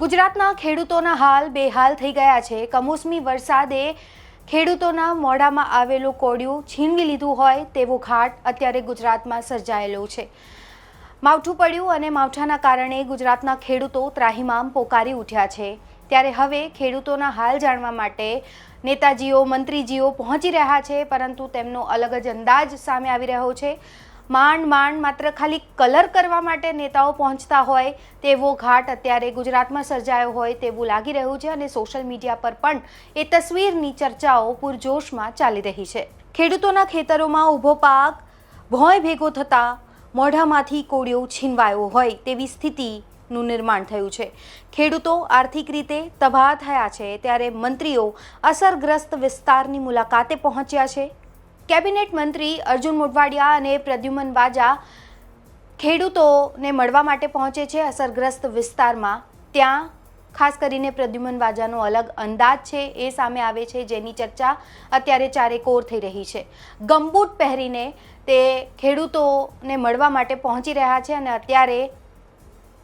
ગુજરાતના ખેડૂતોના હાલ બેહાલ થઈ ગયા છે. કમોસમી વરસાદે ખેડૂતોના મોઢામાં આવેલું કોડિયું છીનવી લીધું હોય તેવો ઘાટ અત્યારે ગુજરાતમાં સર્જાયેલો છે. માવઠું પડ્યું અને માવઠાના કારણે ગુજરાતના ખેડૂતો ત્રાહિમામ પોકારી ઉઠ્યા છે. ત્યારે હવે ખેડૂતોના હાલ જાણવા માટે નેતાજીઓ, મંત્રીજીઓ પહોંચી રહ્યા છે, પરંતુ તેમનો અલગ જ અંદાજ સામે આવી રહ્યો છે. માંડ માંડ માત્ર ખાલી કલર કરવા માટે નેતાઓ પહોંચતા હોય તેવો ઘાટ અત્યારે ગુજરાતમાં સર્જાયો હોય તેવું લાગી રહ્યું છે અને સોશિયલ મીડિયા પર પણ એ તસવીરની ચર્ચાઓ પૂરજોશમાં ચાલી રહી છે. ખેડૂતોના ખેતરોમાં ઊભો પાક, ભોંય ભેગો થતાં મોઢામાંથી કોળિયો છીનવાયો હોય તેવી સ્થિતિનું નિર્માણ થયું છે. ખેડૂતો આર્થિક રીતે તબાહ થયા છે ત્યારે મંત્રીઓ અસરગ્રસ્ત વિસ્તારની મુલાકાતે પહોંચ્યા છે. કેબિનેટ મંત્રી અર્જુન મોઢવાડિયા અને પ્રદ્યુમન બાજા ખેડૂતોને મળવા માટે પહોંચે છે અસરગ્રસ્ત વિસ્તારમાં. ત્યાં ખાસ કરીને પ્રદ્યુમન વાજાનો અલગ અંદાજ છે, એ સામે આવે છે જેની ચર્ચા અત્યારે ચારેકોર થઈ રહી છે. ગમબૂટ પહેરીને તે ખેડૂતોને મળવા માટે પહોંચી રહ્યા છે અને અત્યારે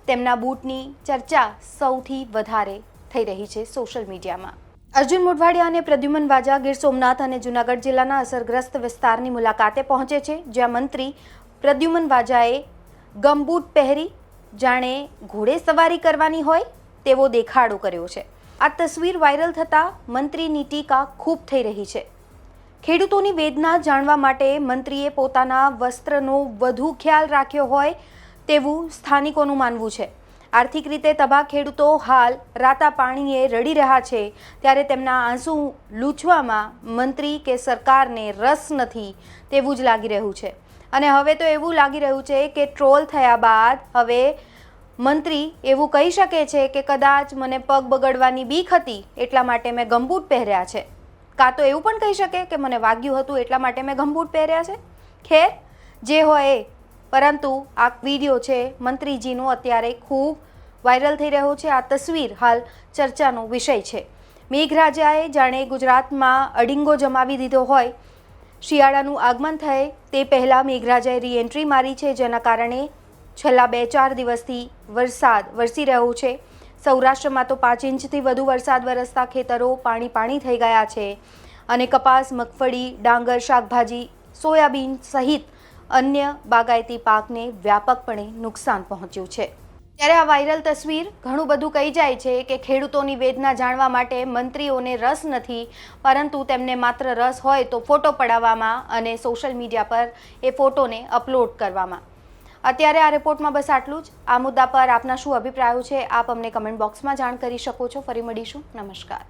તેમના બૂટની ચર્ચા સૌથી વધારે થઈ રહી છે સોશિયલ મીડિયામાં. અર્જુન મોઢવાડિયા અને પ્રદ્યુમન વાજા ગીર સોમનાથ અને જૂનાગઢ જિલ્લાના અસરગ્રસ્ત વિસ્તારની મુલાકાતે પહોંચે છે, જ્યાં મંત્રી પ્રદ્યુમન વાજાએ ગમબૂટ પહેરી, જાણે ઘોડે સવારી કરવાની હોય તેવો દેખાડો કર્યો છે. આ તસવીર વાયરલ થતાં મંત્રીની ટીકા ખૂબ થઈ રહી છે. ખેડૂતોની વેદના જાણવા માટે મંત્રીએ પોતાના વસ્ત્રનો વધુ ખ્યાલ રાખ્યો હોય તેવું સ્થાનિકોનું માનવું છે. આર્થિક રીતે તબાહ ખેડૂતો હાલ રાતા પાણીએ રડી રહ્યા છે. ત્યારે તેમના આંસુ લૂછવામાં મંત્રી કે સરકારને રસ નથી તેવું જ લાગી રહ્યું છે. અને હવે તો એવું લાગી રહ્યું છે કે ટ્રોલ થયા બાદ હવે મંત્રી એવું કહી શકે છે કે કદાચ મને પગ બગડવાની બીક હતી એટલા માટે મેં ગમબૂટ પહેર્યા છે. કાં તો એવું પણ કહી શકે કે મને વાગ્યું હતું એટલા માટે મેં ગમબૂટ પહેર્યા છે? ખેર, જે હોય પરંતુ આ વીડિયો છે મંત્રીજીનો અત્યારે ખૂબ વાયરલ થઈ રહ્યો છે. આ તસવીર હાલ ચર્ચાનો વિષય છે. મેઘરાજાએ જાણે ગુજરાતમાં અડિંગો જમાવી દીધો હોય. શિયાળાનું આગમન થાય તે પહેલાં મેઘરાજાએ રીએન્ટ્રી મારી છે, જેના કારણે છેલ્લા બે ચાર દિવસથી વરસાદ વરસી રહ્યો છે. સૌરાષ્ટ્રમાં તો પાંચ ઇંચથી વધુ વરસાદ વરસતા ખેતરો પાણી પાણી થઈ ગયા છે અને કપાસ, મગફળી, ડાંગર, શાકભાજી, સોયાબીન સહિત અન્ય બાગાયતી પાકને વ્યાપકપણે નુકસાન પહોંચ્યું છે. ત્યારે આ વાયરલ તસવીર ઘણું બધું કહી જાય છે કે ખેડૂતોની વેદના જાણવા માટે મંત્રીઓને રસ નથી, પરંતુ તેમને માત્ર રસ હોય તો ફોટો પડાવવામાં અને સોશિયલ મીડિયા પર એ ફોટોને અપલોડ કરવામાં. અત્યારે આ રિપોર્ટમાં બસ આટલું જ. આ મુદ્દા પર આપના શું અભિપ્રાયો છે, આપ અમને કમેન્ટ બોક્સમાં જાણ કરી શકો છો. ફરી મળીશું. નમસ્કાર.